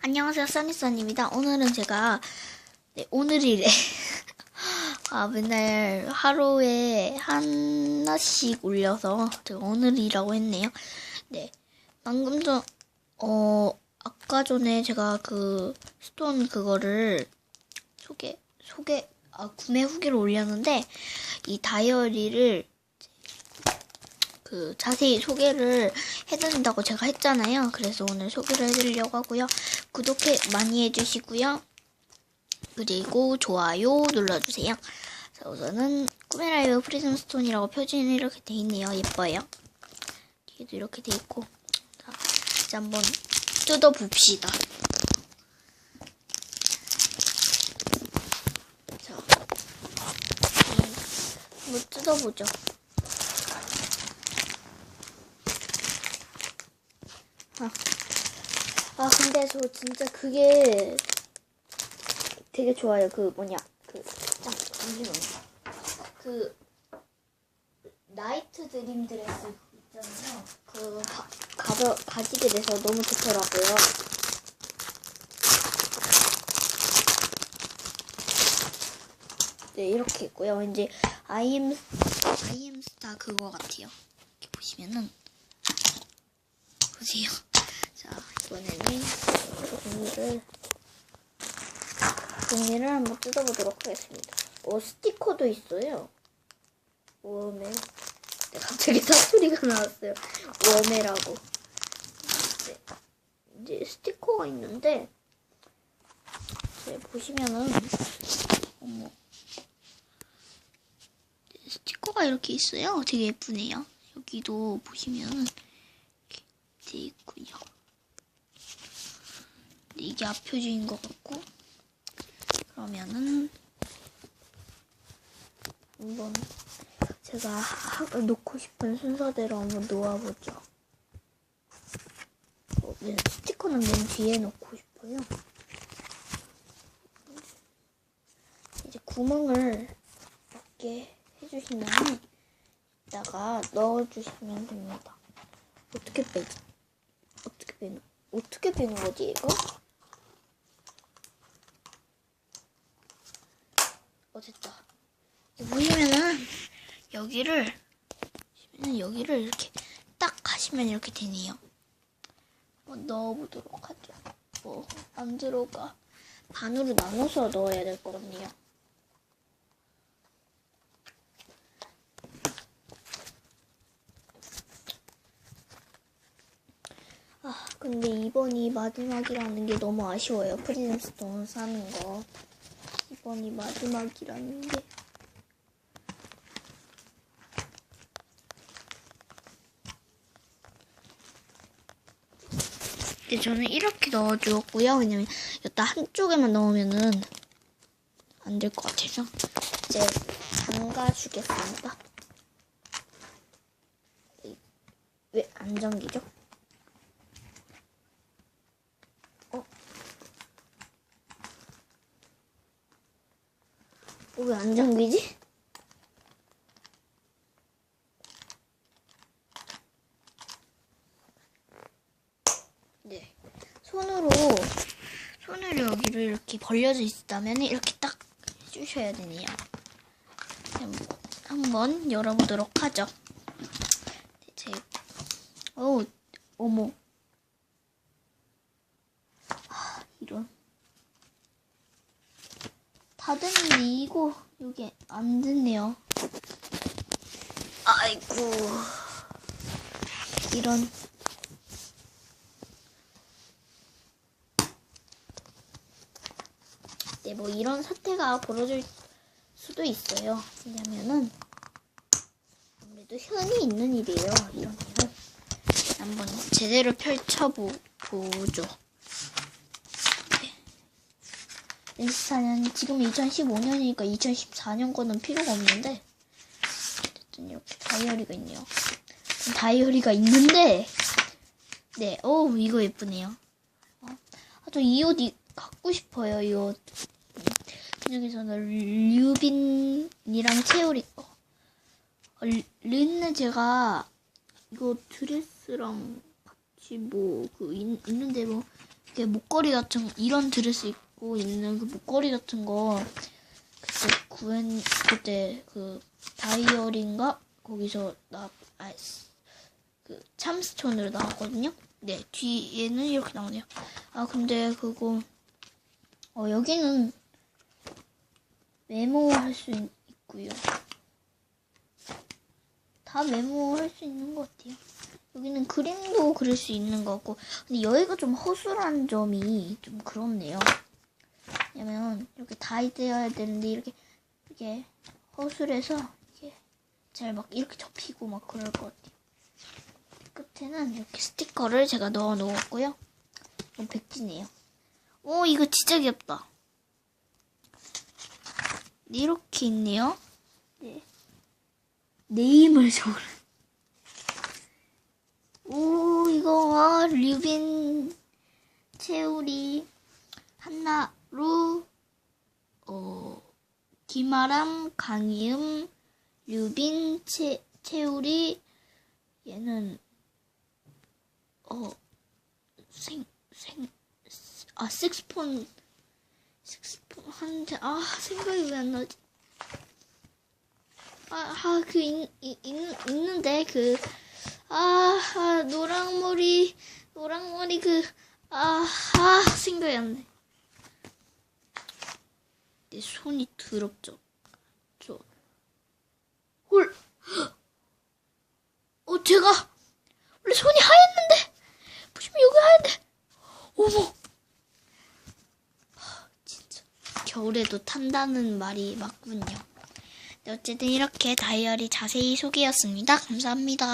안녕하세요, 써니써니입니다. 오늘은 제가, 네, 오늘이래. 아, 맨날 하루에 하나씩 올려서 제가 오늘이라고 했네요. 네. 방금 전, 어, 아까 전에 제가 그 스톤 그거를 소개, 소개, 아, 구매 후기를 올렸는데, 이 다이어리를 그 자세히 소개를 해드린다고 제가 했잖아요. 그래서 오늘 소개를 해드리려고 하고요. 구독해 많이 해주시고요. 그리고 좋아요 눌러주세요. 자, 우선은 꿈의 라이브 프리즘 스톤이라고 표지는 이렇게 돼 있네요. 예뻐요. 뒤에도 이렇게 돼 있고. 자, 이제 한번 뜯어봅시다. 자, 음, 한번 뜯어보죠. 아 근데 저 진짜 그게 되게 좋아요. 그 뭐냐 그 잠, 잠시만요. 그 나이트 드림 드레스 있잖아요. 그 가, 가져 가지게 돼서 너무 좋더라고요. 네 이렇게 있고요. 왠지 아이엠 아이엠 스타 그거 같아요. 이렇게 보시면은 보세요. 자, 이번에는 종이를, 종이를 한번 뜯어보도록 하겠습니다. 오, 스티커도 있어요. 네, 갑자기 사소리가 나왔어요. 워메라고. 네, 이제 스티커가 있는데, 이제 보시면은, 어머. 네, 스티커가 이렇게 있어요. 되게 예쁘네요. 여기도 보시면은, 돼 있군요. 이게 앞표지인 것 같고 그러면은 한번 제가 하, 놓고 싶은 순서대로 한번 놓아보죠. 어, 네, 스티커는 맨 뒤에 놓고 싶어요. 이제 구멍을 해주신 다음에 이따가 넣어주시면 됩니다. 어떻게 빼지? 어떻게 빼는 어떻게 빼는 거지 이거? 어 됐다. 보시면은 여기를 보시면은 여기를 이렇게 딱 하시면 이렇게 되네요. 한번 넣어보도록 하죠. 뭐 안 들어가 반으로 나눠서 넣어야 될 것 같네요. 아, 근데 이번이 마지막이라는 게 너무 아쉬워요. 프리즘 스톤 사는 거. 이번이 마지막이라는 게. 근데 저는 이렇게 넣어주었고요. 왜냐면 여기다 한쪽에만 넣으면은 안 될 것 같아서 이제 담가주겠습니다. 왜 안 잠기죠? 왜 안 잠기지? 네. 손으로, 손으로 여기를 이렇게 벌려져 있다면 이렇게 딱 해주셔야 되네요. 한번, 열어보도록 하죠. 네, 제, 어우, 어머. 하, 이런. 다 됐는데 이거 여기 안 됐네요. 아이고 이런 네 뭐 이런 사태가 벌어질 수도 있어요. 왜냐면은 아무래도 흔히 있는 일이에요. 이런 일은 한번 제대로 펼쳐보죠. 2014년 지금 2015년이니까 2014년 거는 필요가 없는데 어쨌든 이렇게 다이어리가 있네요. 다이어리가 있는데 네, 오 이거 예쁘네요. 어, 아저 이 옷 갖고 싶어요. 이 옷. 그중에서는 류빈이랑 채우리 거. 어, 린는 제가 이거 드레스랑 같이 뭐 그 있 는데 뭐 이게 목걸이 같은 이런 드레스 입고 있는 그 목걸이 같은 거 그때 구했 그때 그 다이어리인가 거기서 나그 참스톤으로 나왔거든요. 네 뒤에는 이렇게 나오네요. 아 근데 그거 어 여기는 메모할 수 있, 있고요. 다 메모할 수 있는 것 같아요. 여기는 그림도 그릴 수 있는 것 같고 근데 여기가 좀 허술한 점이 좀 그렇네요. 왜냐면 이렇게 다 되어야 되는데 이렇게 이게 허술해서 이게 잘 막 이렇게 접히고 막 그럴 것 같아요. 끝에는 이렇게 스티커를 제가 넣어 놓았고요. 이건 백지네요. 오 이거 진짜 귀엽다. 이렇게 있네요. 네. 네임을 적으 오, 이거, 아, 류빈, 채우리, 한나 루, 어, 김아람, 강이음, 류빈, 채, 채우리, 얘는, 어, 생, 생, 아, 식스폰, 식스폰, 한데, 아, 생각이 왜 안 나지? 아, 아, 그, 있는데, 그, 아, 아, 노랑머리, 노랑머리 그, 아, 아, 생각이 안 나. 내 손이 더럽죠. 저, 헐, 어, 제가, 원래 손이 하였는데, 보시면 여기 하얀데, 어머. 하, 진짜, 겨울에도 탄다는 말이 맞군요. 네, 어쨌든 이렇게 다이어리 자세히 소개했습니다. 감사합니다.